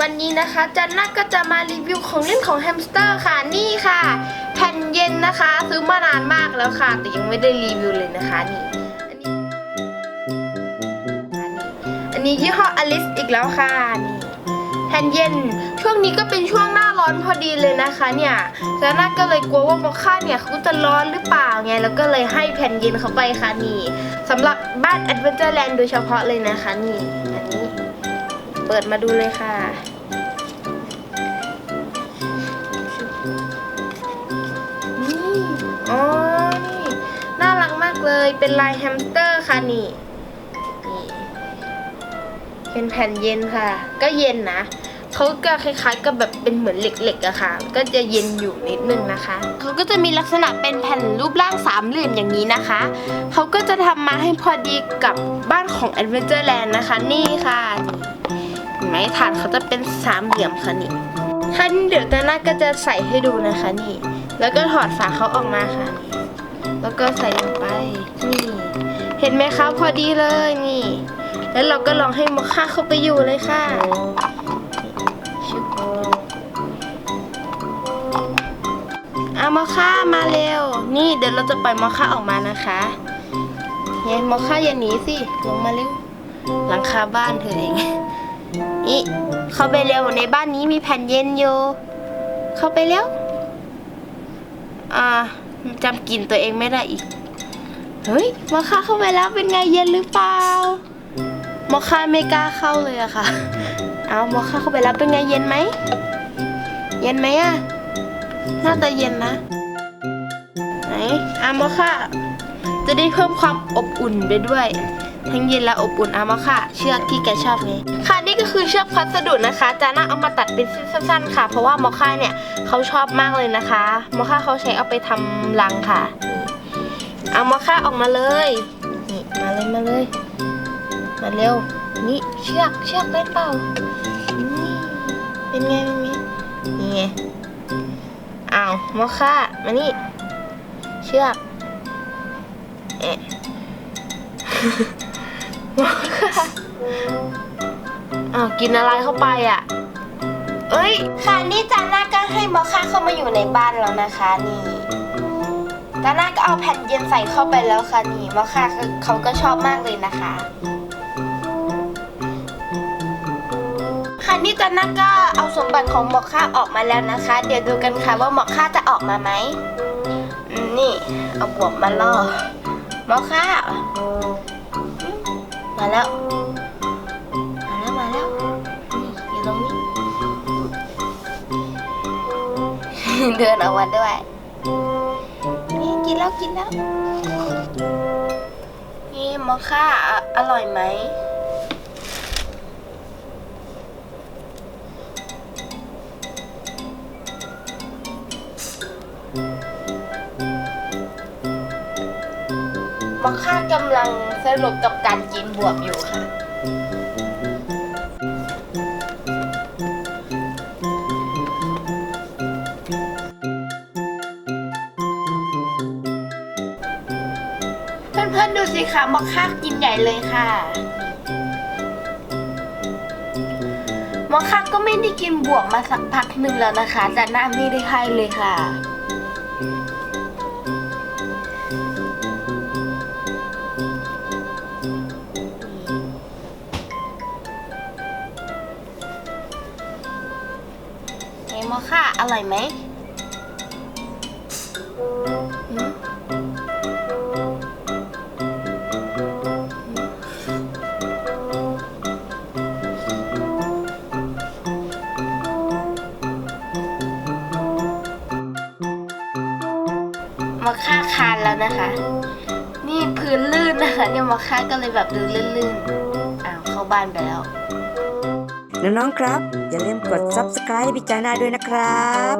วันนี้นะคะ จันน่าก็จะมารีวิวของเล่นของแฮมสเตอร์ค่ะนี่ค่ะ แผ่นเย็นนะคะ ซื้อมานานมากแล้วค่ะ แต่ยังไม่ได้รีวิวเลยนะคะนี่อันนี้อันนี้ยี่ห้ออลิสอีกแล้วค่ะนี่แผ่นเย็นช่วงนี้ก็เป็นช่วงหน้าร้อนพอดีเลยนะคะเนี่ยจันน่าก็เลยกลัวว่ามอคค่าเนี่ยเขาจะร้อนหรือเปล่าไงแล้วก็เลยให้แผ่นเย็นเขาไปค่ะนี่สำหรับบ้านแอดเวนเจอร์แลนด์โดยเฉพาะเลยนะคะนี่อันนี้ เปิดมาดูเลยค่ะ นี่อ๋อนี่น่ารักมากเลยเป็นลายแฮมสเตอร์ค่ะนี่นี่เป็นแผ่นเย็นค่ะ ก็เย็นนะเขาก็คล้ายๆกับแบบเป็นเหมือนเหล็กๆอะค่ะ ก็จะเย็นอยู่นิดนึงนะคะ เขาก็จะมีลักษณะเป็นแผ่นรูปร่างสามเหลี่ยมอย่างนี้นะคะ เขาก็จะทำมาให้พอดีกับบ้านของ Adventureland นะคะ นี่ค่ะนี่เห็นไหมฐานเขาจะเป็นสามเหลี่ยมค่ะนี่ ท่านเดี๋ยวตาหน้าก็จะใส่ให้ดูนะคะนี่ แล้วก็ถอดฝาเขาออกมาค่ะนี่แล้วก็ใส่ลงไปนี่ เห็นไหมคะพอดีเลยนี่ แล้วเราก็ลองให้มอค่าเข้าไปอยู่เลยค่ะชุบอามอค่ามาเร็ว นี่เดี๋ยวเราจะปล่อยมอค่าออกมานะคะเฮ้ยมอคค่าอย่าหนีสิลงมาเร็วหลังคาบ้านเธอเอง นี่เข้าไปเร็วในบ้านนี้มีแผ่นเย็นอยู่ เข้าไปเร็ว อ่าจำกลิ่นตัวเองไม่ได้อีก เฮ้ยมอคค่าเข้าไปแล้วเป็นไงเย็นหรือเปล่ามอคค่าไม่กล้าเข้าเลยอะค่ะ เอามอคค่าเข้าไปแล้วเป็นไงเย็นไหม เย็นไหมอะน่าจะเย็นนะ ไหนอะมอคค่าจะได้เพิ่มความอบอุ่นไปด้วย ทั้งเย็นและอบอุ่นเอามาค่ะ เชือกที่แกชอบไงค่ะนี่ก็คือเชือกพัสดุนะคะจาน่าเอามาตัดเป็นสั้นๆ ค่ะ เพราะว่ามอคค่าเนี่ยเขาชอบมากเลยนะคะ มอคค่าเขาใช้เอาไปทำรังค่ะ เอามอคค่าออกมาเลยนี่มาเลยมาเลยมาเร็วนี่เชือกเชือกเป็นเปล่านี่เป็นไงเป็นไงนี่ไงอ้าวมอคค่ามานี่เชือกเอ๊ะ อ้าวกินอะไรเข้าไปอะ เอ้ย ค่ะนี่จาน่าก็ให้มอคค่าเข้ามาอยู่ในบ้านแล้วนะคะนี่จาน่าก็เอาแผ่นเย็นใส่เข้าไปแล้วค่ะนี่มอคค่าเขาก็ชอบมากเลยนะคะ ค่ะนี่จาน่าก็เอาสมบัติของมอคค่าออกมาแล้วนะคะ เดี๋ยวดูกันค่ะว่ามอคค่าจะออกมาไหมนี่เอาบวกมาล่อมอคค่า มาแล้ว มาแล้ว มาแล้วนี่อยู่ตรงนี้ เดินออกมาด้วยนี่กินแล้วกินแล้วนี่มอค่าอร่อยไหม มอคค่ากำลังสนุกกับการกินบวบอยู่ค่ะ เพื่อนๆดูสิคะมอคค่ากินใหญ่เลยค่ะมอคค่าก็ไม่ได้กินบวบมาสักพักหนึ่งแล้วนะคะ แต่หน้าไม่ได้ให้เลยค่ะ มอค่าอร่อยไหมมอค่าคานแล้วนะคะ นี่พื้นลื่นนะคะเนี่ยมอค่าก็เลยแบบดูลื่นๆอ้าวเข้าบ้านไปแล้ว น้องๆครับ อย่าลืมกด subscribe ให้พี่จานาด้วยนะครับ